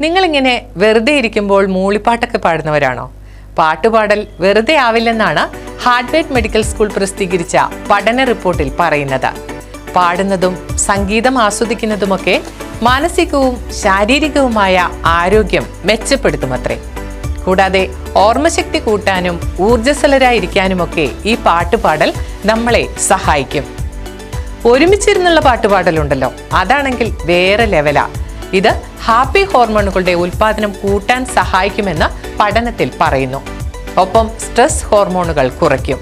നിങ്ങളിങ്ങനെ വെറുതെ ഇരിക്കുമ്പോൾ മൂളിപ്പാട്ടൊക്കെ പാടുന്നവരാണോ? പാട്ടുപാടൽ വെറുതെ ആവില്ലെന്നാണ് ഹാർട്ട്ബേറ്റ് മെഡിക്കൽ സ്കൂൾ പ്രസിദ്ധീകരിച്ച പഠന റിപ്പോർട്ടിൽ പറയുന്നത്. പാടുന്നതും സംഗീതം ആസ്വദിക്കുന്നതുമൊക്കെ മാനസികവും ശാരീരികവുമായ ആരോഗ്യം മെച്ചപ്പെടുത്തുമത്രേ. കൂടാതെ ഓർമ്മശക്തി കൂട്ടാനും ഊർജസ്വലരായിരിക്കാനുമൊക്കെ ഈ പാട്ടുപാടൽ നമ്മളെ സഹായിക്കും. ഒരുമിച്ചിരുന്നുള്ള പാട്ടുപാടലുണ്ടല്ലോ. അതാണെങ്കിൽ വേറെ ലെവലാ. ഇത് ഹാപ്പി ഹോർമോണുകളുടെ ഉൽപാദനം കൂട്ടാൻ സഹായിക്കുമെന്ന് പഠനത്തിൽ പറയുന്നു. ഒപ്പം സ്ട്രെസ് ഹോർമോണുകൾ കുറയ്ക്കും.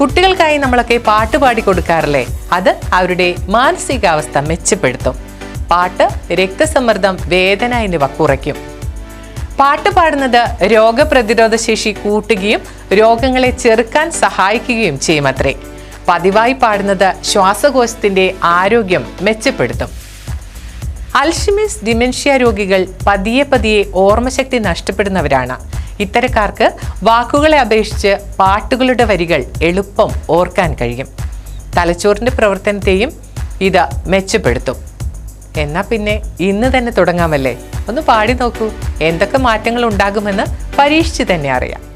കുട്ടികൾക്കായി നമ്മളൊക്കെ പാട്ട് പാടി കൊടുക്കാറില്ലേ? അത് അവരുടെ മാനസികാവസ്ഥ മെച്ചപ്പെടുത്തും. പാട്ട് രക്തസമ്മർദ്ദം വേദന എന്നിവ കുറയ്ക്കും. പാട്ട് പാടുന്നത് രോഗപ്രതിരോധ ശേഷി കൂട്ടുകയും രോഗങ്ങളെ ചെറുക്കാൻ സഹായിക്കുകയും ചെയ്യുമത്രേ. പതിവായി പാടുന്നത് ശ്വാസകോശത്തിന്റെ ആരോഗ്യം മെച്ചപ്പെടുത്തും. അൽഷിമിസ് ഡിമെൻഷ്യ രോഗികൾ പതിയെ പതിയെ ഓർമ്മശക്തി നഷ്ടപ്പെടുന്നവരാണ്. ഇത്തരക്കാർക്ക് വാക്കുകളെ അപേക്ഷിച്ച് പാട്ടുകളുടെ വരികൾ എളുപ്പം ഓർക്കാൻ കഴിയും. തലച്ചോറിന്റെ പ്രവർത്തനത്തെയും ഇത് മെച്ചപ്പെടുത്തും. എന്നാൽ പിന്നെ ഇന്ന് തന്നെ തുടങ്ങാമല്ലേ? ഒന്ന് പാടി നോക്കൂ. എന്തൊക്കെ മാറ്റങ്ങൾ ഉണ്ടാകുമെന്ന് പരീക്ഷിച്ച് തന്നെ അറിയാം.